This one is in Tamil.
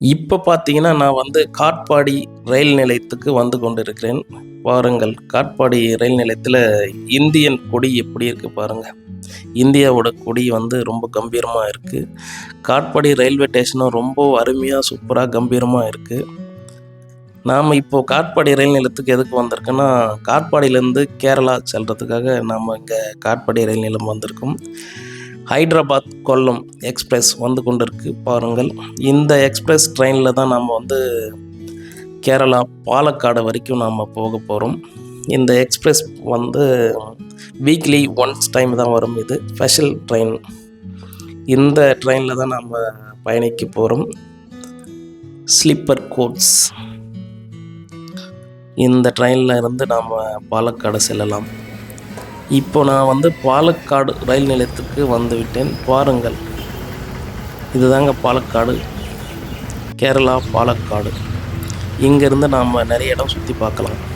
இப்போ பார்த்தீங்கன்னா, நான் வந்து காட்பாடி ரயில் நிலையத்துக்கு வந்து கொண்டிருக்கிறேன். பாருங்கள், காட்பாடி ரயில் நிலையத்தில் இந்தியன் கொடி எப்படி இருக்குது பாருங்கள் இந்தியாவோட கொடி வந்து ரொம்ப கம்பீரமாக இருக்குது காட்பாடி ரயில்வே ஸ்டேஷனும் ரொம்ப அருமையாக சூப்பராக கம்பீரமாக இருக்குது நாம் இப்போது காட்பாடி ரயில் நிலையத்துக்கு எதுக்கு வந்திருக்கோன்னா, காட்பாடியிலேருந்து கேரளா செல்கிறதுக்காக நாம் இங்கே காட்பாடி ரயில் நிலையம் வந்திருக்கோம். ஹைட்ராபாத் கொல்லம் எக்ஸ்பிரஸ் வந்து கொண்டிருக்கு பாருங்கள். இந்த எக்ஸ்பிரஸ் ட்ரெயினில் தான் நாம் வந்து கேரளா, பாலக்காடு வரைக்கும் நாம் போகப் போகிறோம் இந்த எக்ஸ்பிரஸ் வந்து வீக்லி ஒன்ஸ் டைம் தான் வரும் இது. Special train. இந்த ட்ரெயினில் தான் நாம் பயணிக்க போகிறோம் ஸ்லீப்பர் கோட்ஸ் இந்த ட்ரெயினில் இருந்து நாம் பாலக்காடு செல்லலாம். இப்போ நான் வந்து பாலக்காடு ரயில் நிலையத்துக்கு வந்துவிட்டேன். பாருங்கள். இதுதாங்க பாலக்காடு. கேரளா, பாலக்காடு. இங்கேருந்து நாம் நிறைய இடம் சுற்றி பார்க்கலாம்.